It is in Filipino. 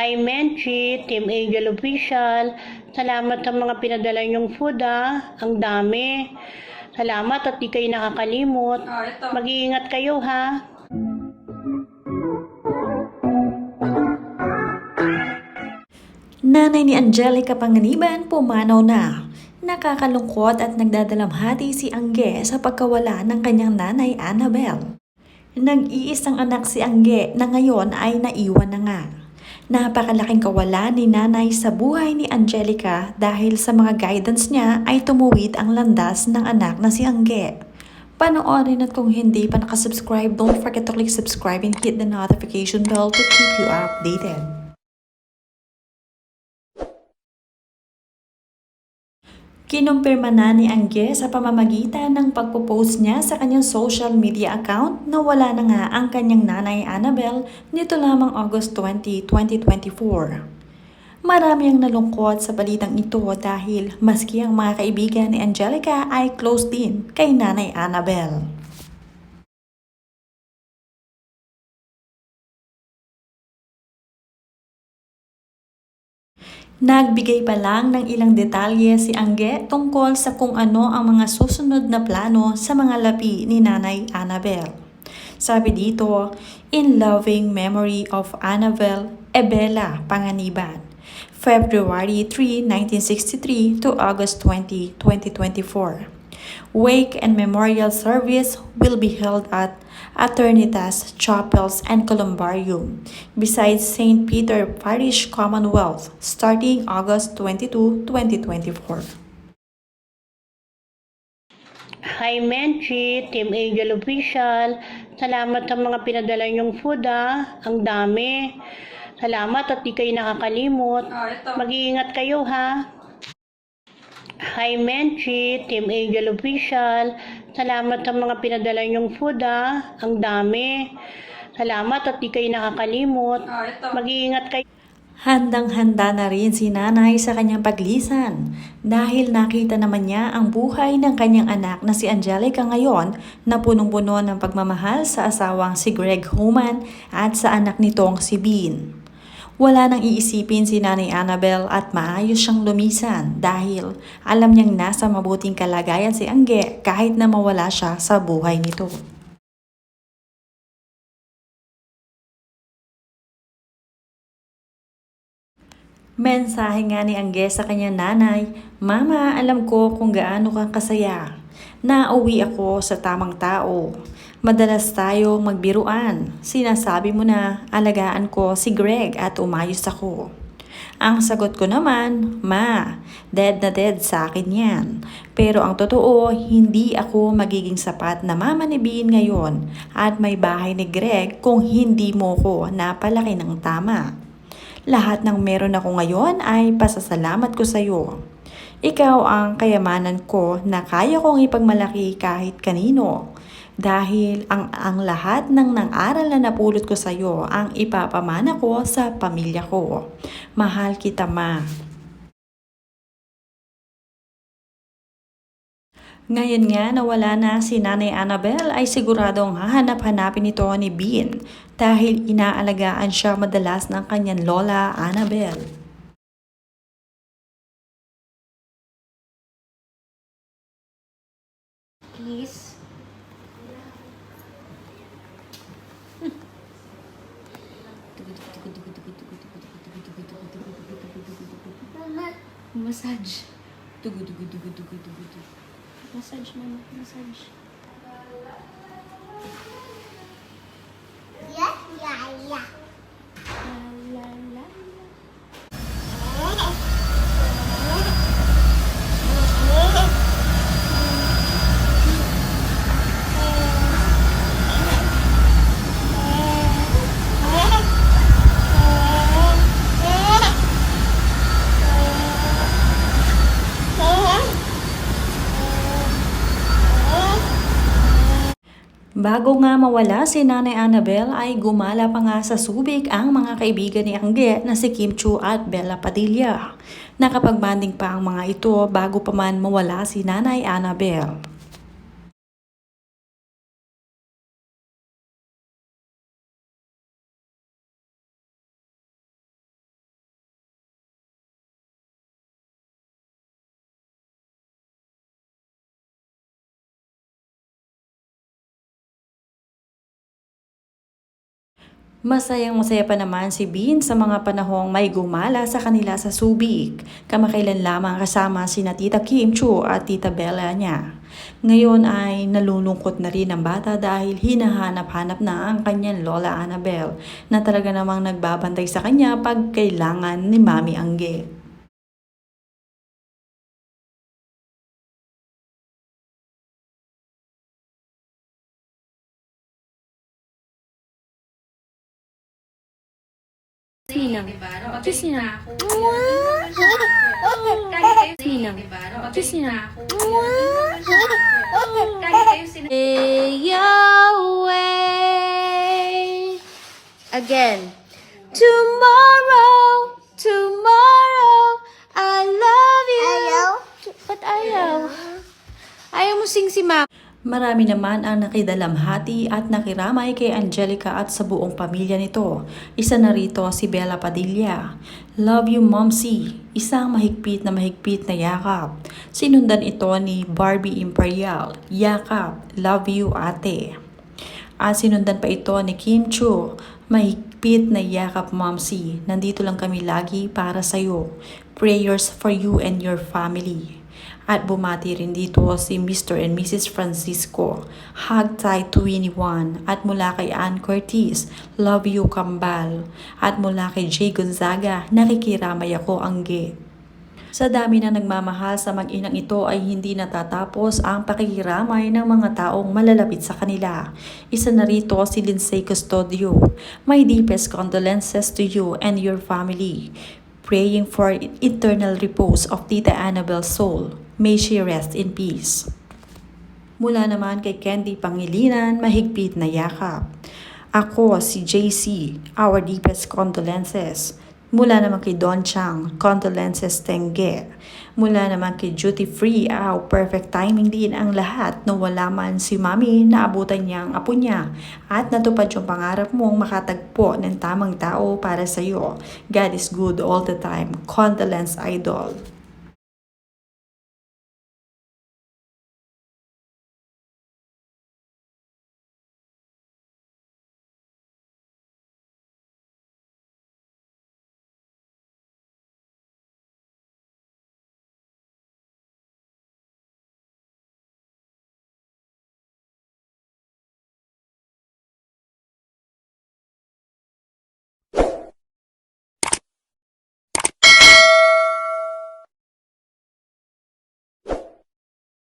Hi Menchi, Team Angel Official. Salamat sa mga pinadala niyong food ah. Ang dami. Salamat at di kayo nakakalimot. Oh, ito. Mag-iingat kayo ha. Nanay ni Angelica Panganiban pumanaw na. Nakakalungkot at nagdadalamhati si Angge sa pagkawala ng kanyang nanay Annabel. Nag-iisang anak si Angge na ngayon ay naiwan na nga. Napakalaking kawalan ni nanay sa buhay ni Angelica dahil sa mga guidance niya ay tumuwid ang landas ng anak na si Angge. Panoorin at kung hindi pa nakasubscribe, don't forget to click subscribe and hit the notification bell to keep you updated. Kinumpirma na ni Angge sa pamamagitan ng pagpo-post niya sa kanyang social media account na wala na nga ang kanyang nanay Annabel nito lamang August 20, 2024. Marami ang nalungkot sa balitang ito dahil maski ang mga kaibigan ni Angelica ay close din kay nanay Annabel. Nagbigay pa lang ng ilang detalye si Angge tungkol sa kung ano ang mga susunod na plano sa mga lapi ni Nanay Annabel. Sabi dito, In loving memory of Annabel Ebela Panganiban, February 3, 1963 to August 20, 2024. Wake and memorial service will be held at Eternitas Chapels and Columbarium, besides St. Peter Parish Commonwealth, starting August 22, 2024. Hi Menchi, Team Angel Official. Salamat sa mga pinadala niyong food ah. Ang dami. Salamat at di kayo nakakalimot. Ito. Mag-iingat kayo ha. Hi Menchi, Team Angel Official. Salamat sa mga pinadala niyong food ah. Ang dami. Salamat at di kayo nakakalimot. Ito. Mag-iingat kayo. Handang-handa na rin si nanay sa kanyang paglisan dahil nakita naman niya ang buhay ng kanyang anak na si Angelica ngayon na punong-puno ng pagmamahal sa asawang si Greg Human at sa anak nitong si Bean. Wala nang iisipin si Nanay Annabel at maayos siyang lumisan dahil alam niyang nasa mabuting kalagayan si Angge kahit na mawala siya sa buhay nito. Mensahe nga ni Angge sa kanyang nanay, Mama, alam ko kung gaano kang kasaya. Nauwi ako sa tamang tao. Madalas tayo magbiruan. Sinasabi mo na alagaan ko si Greg at umayos ako. Ang sagot ko naman, Ma, dead na dead sa akin yan. Pero ang totoo, hindi ako magiging sapat na mama ni Bean ngayon at may bahay ni Greg kung hindi mo ko napalaki ng tama. Lahat ng meron ako ngayon ay pasasalamat ko sa iyo. Ikaw ang kayamanan ko na kaya kong ipagmalaki kahit kanino. Dahil ang, ang lahat ng nang-aral na napulot ko sa iyo ang ipapamana ko sa pamilya ko. Mahal kita ma. Ngayon nga nawala na si Nanay Annabel ay siguradong hahanap-hanapin ito ni Bean dahil inaalagaan siya madalas ng kanyang lola Annabel. Please. Massage. Dugu dugu dugu dugu dugu dugu. Massage mama, massage. Yeah, yeah, yeah. Bago nga mawala si Nanay Annabel ay gumala pa nga sa subik ang mga kaibigan ni Angge na si Kim Chu at Bella Padilla. Nakapagbanding pa ang mga ito bago pa man mawala si Nanay Annabel. Masayang masaya pa naman si Bean sa mga panahong may gumala sa kanila sa Subic. Kamakailan lamang kasama si na Tita Kim Chu at Tita Bella niya. Ngayon ay nalulungkot na rin ang bata dahil hinahanap-hanap na ang kanyang Lola Annabel na talaga namang nagbabantay sa kanya pag kailangan ni Mami Angge. Sinang. Kiss niya. Sinang. Kiss niya. Stay away. Again. Tomorrow, tomorrow, I love you. Ayaw? Ba't ayaw? Ayaw mo sing si Ma. Marami naman ang nakidalamhati at nakiramay kay Angelica at sa buong pamilya nito. Isa na rito si Bella Padilla. Love you, Momsy. Isang mahigpit na mahigpit na yakap. Sinundan ito ni Barbie Imperial. Yakap. Love you, ate. At sinundan pa ito ni Kim Chu. Mahigpit na yakap, Momsy. Nandito lang kami lagi para sa'yo. Prayers for you and your family. At bumati rin dito si Mr. and Mrs. Francisco, Tight 21, at mula kay Ann Curtis, Love You Kambal, at mula kay Jay Gonzaga, Nakikiramay ako angge. Sa dami na nagmamahal sa mag-inang ito ay hindi natatapos ang pakikiramay ng mga taong malalapit sa kanila. Isa na rito si Lindsay Custodio. My deepest condolences to you and your family. Praying for eternal repose of Tita Annabel's soul. May she rest in peace. Mula naman kay Candy Pangilinan, mahigpit na yakap. Ako si JC, our deepest condolences. Mula naman kay Don Chang, condolences tengge. Mula naman kay Duty Free, aw, perfect timing din ang lahat na wala man si Mami na abutan niya ang apo niya at natupad yung pangarap mong makatagpo ng tamang tao para sa iyo. God is good all the time. Condolence, idol.